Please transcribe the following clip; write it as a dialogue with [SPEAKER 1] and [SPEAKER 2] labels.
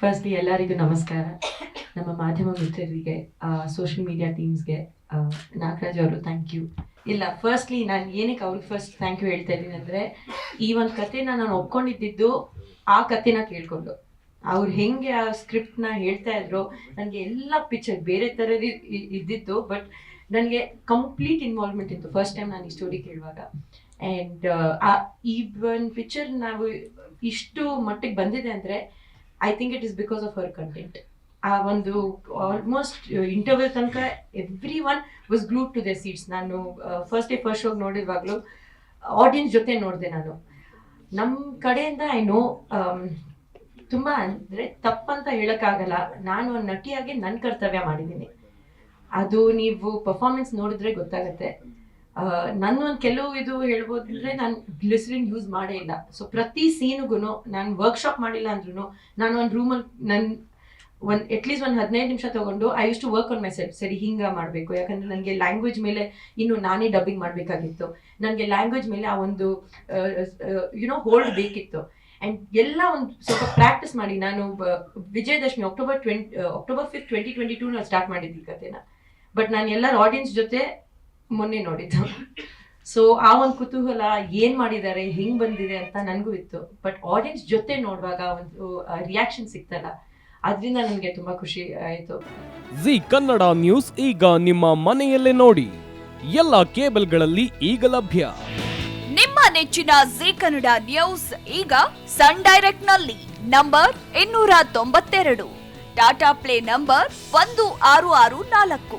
[SPEAKER 1] Firstly ಎಲ್ಲರಿಗೂ ನಮಸ್ಕಾರ. ನಮ್ಮ ಮಾಧ್ಯಮ ಮಿತ್ರರಿಗೆ ಸೋಷಿಯಲ್ ಮೀಡಿಯಾ ಟೀಮ್ಸ್ಗೆ ನಾಗರಾಜ್ ಅವರು ಥ್ಯಾಂಕ್ ಯು ಇಲ್ಲ ಫಸ್ಟ್ಲಿ ನಾನು ಏನಕ್ಕೆ ಅವ್ರಿಗೆ ಫಸ್ಟ್ ಥ್ಯಾಂಕ್ ಯು ಹೇಳ್ತಾ ಇದ್ದೀನಿ ಅಂದರೆ, ಈ ಒಂದು ಕಥೆನ ನಾನು ಒಪ್ಕೊಂಡಿದ್ದಿದ್ದು ಆ ಕಥೆನ ಕೇಳ್ಕೊಂಡು. ಅವ್ರು ಹೆಂಗೆ ಆ ಸ್ಕ್ರಿಪ್ಟ್ನ ಹೇಳ್ತಾ ಇದ್ರು, ನನಗೆ ಎಲ್ಲ ಪಿಕ್ಚರ್ ಬೇರೆ ಥರದ ಇದ್ದಿತ್ತು ಬಟ್ ನನಗೆ ಕಂಪ್ಲೀಟ್ ಇನ್ವಾಲ್ವ್ಮೆಂಟ್ ಇತ್ತು. ಫಸ್ಟ್ ಟೈಮ್ ನಾನು ಈ ಸ್ಟೋರಿ ಕೇಳುವಾಗ. ಆ್ಯಂಡ್ ಈ ಒಂದು ಪಿಕ್ಚರ್ ನಾವು ಇಷ್ಟು ಮಟ್ಟಿಗೆ ಬಂದಿದೆ ಅಂದರೆ I think it is because of our content ಆ ಒಂದು ಆಲ್ಮೋಸ್ಟ್ ಇಂಟರ್ವ್ಯೂ ತನಕ every one was glued to the seats ನಾನು ಫಸ್ಟ್ ಡೇ ಫಸ್ಟ್ ಶೋಗೆ ನೋಡಿರುವಾಗಲೂ ಆಡಿಯನ್ಸ್ ಜೊತೆ ನೋಡಿದೆ ನಾನು. ನಮ್ಮ ಕಡೆಯಿಂದ ಐ ನೋ ತುಂಬ ಅಂದರೆ ತಪ್ಪಂತ ಹೇಳೋಕ್ಕಾಗಲ್ಲ. ನಾನು ಒಂದು ನಟಿಯಾಗಿ ನನ್ನ ಕರ್ತವ್ಯ ಮಾಡಿದ್ದೀನಿ. ಅದು ನೀವು ಪರ್ಫಾರ್ಮೆನ್ಸ್ ನೋಡಿದ್ರೆ ಗೊತ್ತಾಗುತ್ತೆ. ನನ್ನ ಒಂದು ಕೆಲವು ಇದು ಹೇಳ್ಬೋದಂದ್ರೆ ನಾನು ಗ್ಲಿಸರಿನ್ ಯೂಸ್ ಮಾಡೇ ಇಲ್ಲ. ಸೊ ಪ್ರತಿ ಸೀನ್ಗೂ ನಾನು ವರ್ಕ್ಶಾಪ್ ಮಾಡಿಲ್ಲ ಅಂದ್ರೂ ನಾನು ಒಂದು ರೂಮಲ್ಲಿ ನನ್ನ ಒಂದು ಅಟ್ಲೀಸ್ಟ್ ಒಂದು ಹದಿನೈದು ನಿಮಿಷ ತಗೊಂಡು I use to work on myself ಸರಿ, ಹಿಂಗೆ ಮಾಡಬೇಕು. ಯಾಕಂದ್ರೆ ನನಗೆ ಲ್ಯಾಂಗ್ವೇಜ್ ಮೇಲೆ ಇನ್ನು ನಾನೇ ಡಬ್ಬಿಂಗ್ ಮಾಡಬೇಕಾಗಿತ್ತು. ನನಗೆ ಲ್ಯಾಂಗ್ವೇಜ್ ಮೇಲೆ ಆ ಒಂದು ಯುನೋ ಹೋಲ್ಡ್ ಬೇಕಿತ್ತು. ಆ್ಯಂಡ್ ಎಲ್ಲ ಒಂದು ಸ್ವಲ್ಪ ಪ್ರಾಕ್ಟೀಸ್ ಮಾಡಿ ನಾನು Vijayadashami October twenty October fifth twenty twenty two ನಾನು ಸ್ಟಾರ್ಟ್ ಮಾಡಿದ್ವಿ ಕತೆನ ಬಟ್ ನಾನು ಎಲ್ಲರ ಆಡಿಯನ್ಸ್ ಜೊತೆ ಮೊನ್ನೆ ನೋಡಿದ್ದು. ಸೊ ಆ ಒಂದು ಕುತೂಹಲ ಏನ್ ಮಾಡಿದ್ದಾರೆ ಹೆಂಗ್ ಬಂದಿದೆ ಅಂತ ನನಗೂ ಇತ್ತು. ಬಟ್ ಆಡಿಯನ್ಸ್ ಜೊತೆ ನೋಡುವಾಗ ಒಂದು ರಿಯಾಕ್ಷನ್ ಸಿಕ್ತಲ್ಲ ಅದರಿಂದ ನನಗೆ ತುಂಬಾ ಖುಷಿ ಆಯಿತು.
[SPEAKER 2] ಜಿ ಕನ್ನಡ ನ್ಯೂಸ್ ಈಗ ನಿಮ್ಮ ಮನೆಯಲ್ಲೇ ನೋಡಿ. ಎಲ್ಲ ಕೇಬಲ್ಗಳಲ್ಲಿ ಈಗ ಲಭ್ಯ.
[SPEAKER 3] ನಿಮ್ಮ ನೆಚ್ಚಿನ ಜಿ ಕನ್ನಡ ನ್ಯೂಸ್ ಈಗ ಸನ್ ಡೈರೆಕ್ಟ್ನಲ್ಲಿ ನಂಬರ್ ಇನ್ನೂರ ತೊಂಬತ್ತೆರಡು. ಟಾಟಾ ಪ್ಲೇ ನಂಬರ್ ಒಂದು ಆರು ಆರು ನಾಲ್ಕು.